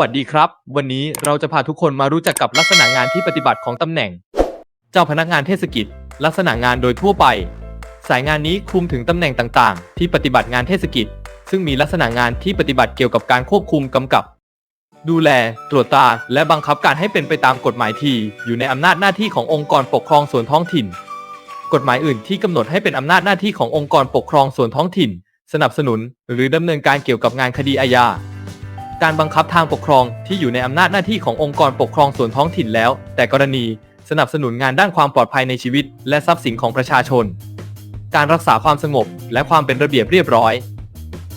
วัสดีครับ วันนี้เราจะพาทุกคนมารู้จักกับลักษณะงานที่ปฏิบัติของตำแหน่ง เจ้าพนักงานเทศกิจ ลักษณะงานโดยทั่วไป สายงานนี้คลุมถึงตำแหน่งต่างๆ ที่ปฏิบัติงานเทศกิจ ซึ่งมีลักษณะงานที่ปฏิบัติเกี่ยวกับการควบคุมกำกับ ดูแล ตรวจตราและบังคับการให้เป็นไปตามกฎหมายที่ อยู่ในอำนาจหน้าที่ขององค์กรปกครองส่วนท้องถิ่น กฎหมายอื่นที่กำหนดให้เป็นอำนาจหน้าที่ขององค์กรปกครองส่วนท้องถิ่น สนับสนุน หรือดำเนินการเกี่ยวกับงานคดีอาญา การบังคับทางปกครองที่อยู่ในอำนาจหน้าที่ขององค์กรปกครองส่วนท้องถิ่นแล้ว แต่กรณีสนับสนุนงานด้านความปลอดภัยในชีวิต และทรัพย์สินของประชาชน การรักษาความสงบ และความเป็นระเบียบเรียบร้อย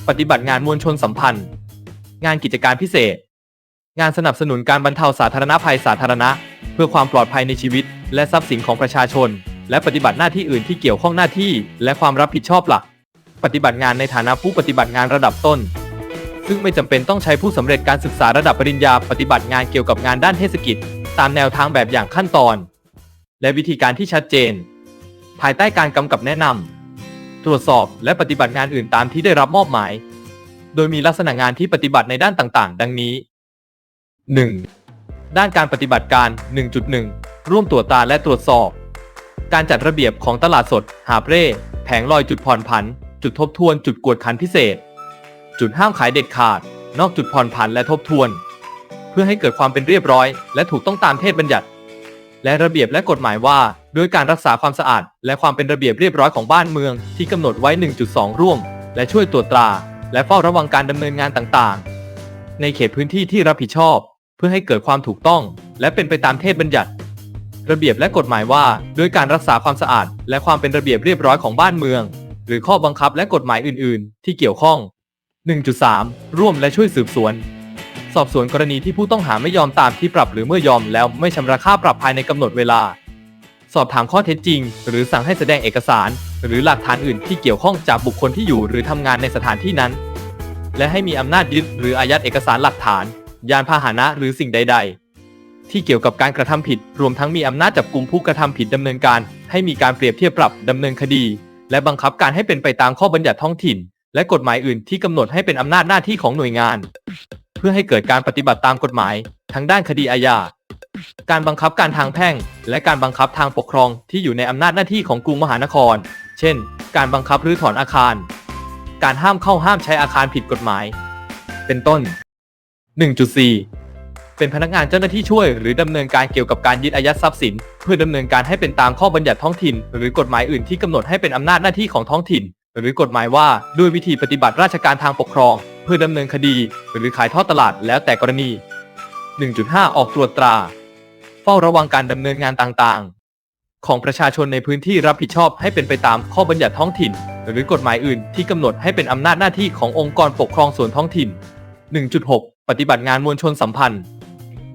ปฏิบัติงานมวลชนสัมพันธ์ งานกิจการพิเศษ งานสนับสนุนการบรรเทาสาธารณภัยสาธารณะ เพื่อความปลอดภัยในชีวิต และทรัพย์สินของประชาชน และปฏิบัติหน้าที่อื่นที่เกี่ยวข้องหน้าที่ และความรับผิดชอบหลัก ปฏิบัติงานในฐานะผู้ปฏิบัติงานระดับต้น ซึ่งไม่จำเป็นต้องใช้ผู้สำเร็จการศึกษาระดับปริญญาปฏิบัติงานเกี่ยวกับงานด้านเทศกิจ ตามแนวทางแบบอย่างขั้นตอน และวิธีการที่ชัดเจน ภายใต้การกำกับแนะนำตรวจสอบและปฏิบัติงานอื่นตามที่ได้รับมอบหมาย โดยมีลักษณะงานที่ปฏิบัติในด้านต่างๆ ดังนี้ 1. ด้านการปฏิบัติการ 1.1 ร่วมตรวจตราและตรวจสอบ การจัดระเบียบของตลาดสด หาเร่แผงลอยจุดผ่อนผัน จุดทบทวนจุดกวดขันพิเศษ จุดห้ามขายเด็ดขาด นอกจุดผ่อนผันและทบทวน เพื่อให้เกิดความเป็นเรียบร้อย และถูกต้องตามเทศบัญญัติ และระเบียบและกฎหมายว่าด้วยการรักษาความสะอาด และความเป็นระเบียบเรียบร้อยของบ้านเมืองที่กำหนดไว้ 1.2 ร่วม และช่วยตรวจตรา และเฝ้าระวังการดำเนินงานต่างๆ ในเขตพื้นที่ที่รับผิดชอบ เพื่อให้เกิดความถูกต้อง และเป็นไปตามเทศบัญญัติ ระเบียบและกฎหมายว่าด้วยการรักษาความสะอาด และความเป็นระเบียบเรียบร้อยของบ้านเมือง หรือข้อบังคับและกฎหมายอื่น ๆ ที่เกี่ยวข้อง 1.3 ร่วมและช่วยสืบสวน สอบสวนกรณีที่ผู้ต้องหาไม่ยอมตามที่ปรับหรือเมื่อยอมแล้วไม่ชำระค่าปรับภายในกำหนดเวลา สอบถามข้อเท็จจริง หรือสั่งให้แสดงเอกสาร หรือหลักฐานอื่นที่เกี่ยวข้องจากบุคคลที่อยู่หรือทำงานในสถานที่นั้น และให้มีอำนาจยึดหรืออายัดเอกสารหลักฐาน ยานพาหนะหรือสิ่งใด ๆ ที่เกี่ยวกับการกระทำผิด รวมทั้งมีอำนาจจับกลุ่มผู้กระทำผิดดำเนินการ ให้มีการเปรียบเทียบปรับดำเนินคดี และบังคับการให้เป็นไปตามข้อบัญญัติท้องถิ่น และกฎหมายอื่นที่กำหนดให้เป็นอำนาจหน้าที่ของหน่วยงาน เพื่อให้เกิดการปฏิบัติตามกฎหมายทั้งด้านคดีอาญาการบังคับการทางแพ่ง และการบังคับทางปกครองที่อยู่ในอำนาจหน้าที่ของกรุงมหานคร เช่น การบังคับรื้อถอนอาคาร การห้ามเข้าห้ามใช้อาคารผิดกฎหมาย เป็นต้น 1.4 เป็นพนักงานเจ้าหน้าที่ช่วย หรือดำเนินการเกี่ยวกับการยึดอายัดทรัพย์สิน เพื่อดำเนินการให้เป็นตามข้อบัญญัติท้องถิ่น หรือกฎหมายอื่นที่กำหนดให้เป็นอำนาจหน้าที่ของท้องถิ่น หรือกฎหมายว่าด้วยวิธีปฏิบัติราชการทางปกครอง เพื่อดำเนินคดี หรือขายทอดตลาดแล้วแต่กรณี 1.5 ออกตรวจตรา เฝ้าระวังการดำเนินงานต่างๆ ของประชาชนในพื้นที่รับผิดชอบให้เป็นไปตามข้อบัญญัติท้องถิ่น หรือกฎหมายอื่นที่กำหนดให้เป็นอำนาจหน้าที่ขององค์กรปกครองส่วนท้องถิ่น 1.6 ปฏิบัติงานมวลชนสัมพันธ์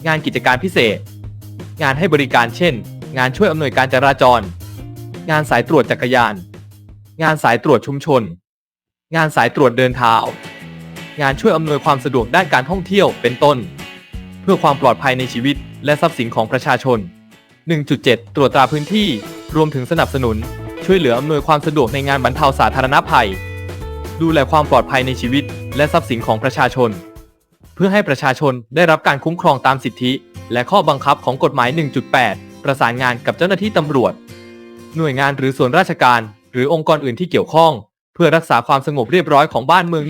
งานกิจการพิเศษ งานให้บริการเช่น งานช่วยอำนวยการจราจร งานสายตรวจจักรยาน งานสายตรวจชุมชน งานสายตรวจเดินเท้า งานช่วยอำนวยความสะดวกด้านการท่องเที่ยวเป็นต้น เพื่อความปลอดภัยในชีวิตและทรัพย์สินของประชาชน 1.7 ตรวจตราพื้นที่ รวมถึงสนับสนุน ช่วยเหลืออำนวยความสะดวกในงานบรรเทาสาธารณภัย ดูแลความปลอดภัยในชีวิต และทรัพย์สินของประชาชน เพื่อให้ประชาชนได้รับการคุ้มครองตามสิทธิ และข้อบังคับของกฎหมาย 1.8 ประสานงานกับเจ้าหน้าที่ตำรวจ หน่วยงานหรือส่วนราชการ หรือองค์กรอื่นที่เกี่ยวข้อง เพื่อรักษาความสงบเรียบร้อยของบ้านเมือง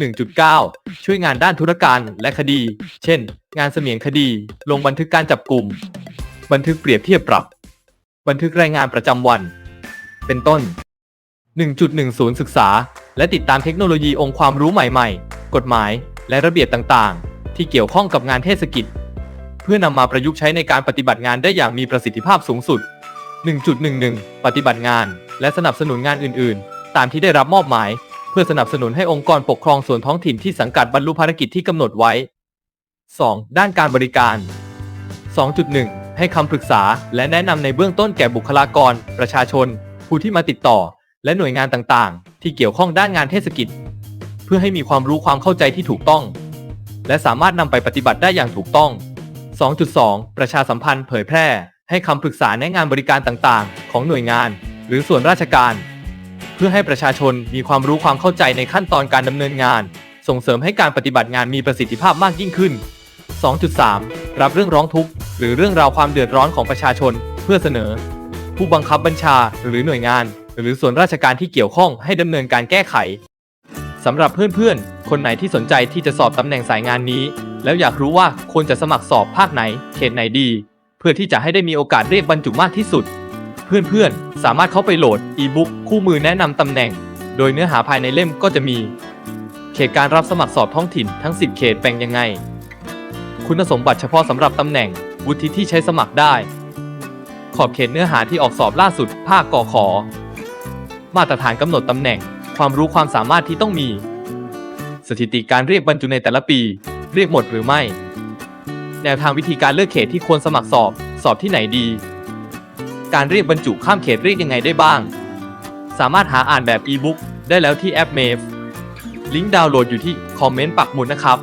1.9 ช่วยงานด้านธุรการและคดี เช่น งานเสมียนคดี ลงบันทึกการจับกลุ่ม บันทึกเปรียบเทียบปรับ บันทึกรายงานประจำวัน เป็นต้น 1.10 ศึกษา และติดตามเทคโนโลยีองค์ความรู้ใหม่ ๆ กฎหมาย และระเบียบต่างๆ ที่เกี่ยวข้องกับงานเทศกิจ เพื่อนำมาประยุกต์ใช้ในการปฏิบัติงานได้อย่างมีประสิทธิภาพสูงสุด 1.11 ปฏิบัติงาน และสนับสนุนงานอื่น ๆ ตามที่ได้รับมอบหมาย เพื่อสนับสนุนให้องค์กรปกครองส่วนท้องถิ่นที่สังกัดบรรลุภารกิจที่กำหนดไว้ 2. ด้านการบริการ 2.1 ให้คำปรึกษาและแนะนำในเบื้องต้นแก่บุคลากร ประชาชน ผู้ที่มาติดต่อ และหน่วยงานต่าง ๆ ที่เกี่ยวข้องด้านงานเทศกิจ เพื่อให้มีความรู้ความเข้าใจที่ถูกต้อง และสามารถนำไปปฏิบัติได้อย่างถูกต้อง 2.2 ประชาสัมพันธ์เผยแพร่ ให้คำปรึกษาแนะงานบริการต่าง ๆ ของหน่วยงาน รือส่วนราชการ เพื่อให้ประชาชนมีความรู้ความเข้าใจในขั้นตอนการดำเนินงาน ส่งเสริมให้การปฏิบัติงานมีประสิทธิภาพมากยิ่งขึ้น 2.3 รับเรื่องร้องทุกข์ หรือเรื่องราวความเดือดร้อนของประชาชน เพื่อเสนอ ผู้บังคับบัญชาหรือหน่วยงาน หรือส่วนราชการที่เกี่ยวข้องให้ดำเนินการแก้ไขสำหรับเพื่อนๆ คนไหนที่สนใจที่จะสอบตำแหน่งสายงานนี้ แล้วอยากรู้ว่าควรจะสมัครสอบภาคไหน เขตไหนดี เพื่อที่จะให้ได้มีโอกาสเรียกบรรจุมากที่สุด เพื่อนๆ สามารถเข้าไปโหลดอีบุ๊กคู่มือแนะนำตำแหน่ง โดยเนื้อหาภายในเล่มก็จะมี เขตการรับสมัครสอบท้องถิ่นทั้ง 10 เขตแบ่งยังไง คุณสมบัติเฉพาะสำหรับตำแหน่ง วุฒิที่ใช้สมัครได้ ขอบเขตเนื้อหาที่ออกสอบล่าสุด ภาคกอขอ มาตรฐานกำหนดตำแหน่ง ความรู้ความสามารถที่ต้องมี สถิติการเรียกบรรจุในแต่ละปี เรียกหมดหรือไม่ แนวทางวิธีการเลือกเขตที่ควรสมัครสอบ สอบที่ไหนดี การเรียกบรรจุข้ามเขตเรียกยังไงได้บ้าง สามารถหาอ่านแบบอีบุ๊กได้แล้วที่แอปเมฟลิงก์ดาวน์โหลดอยู่ที่คอมเมนต์ปักหมุดนะครับ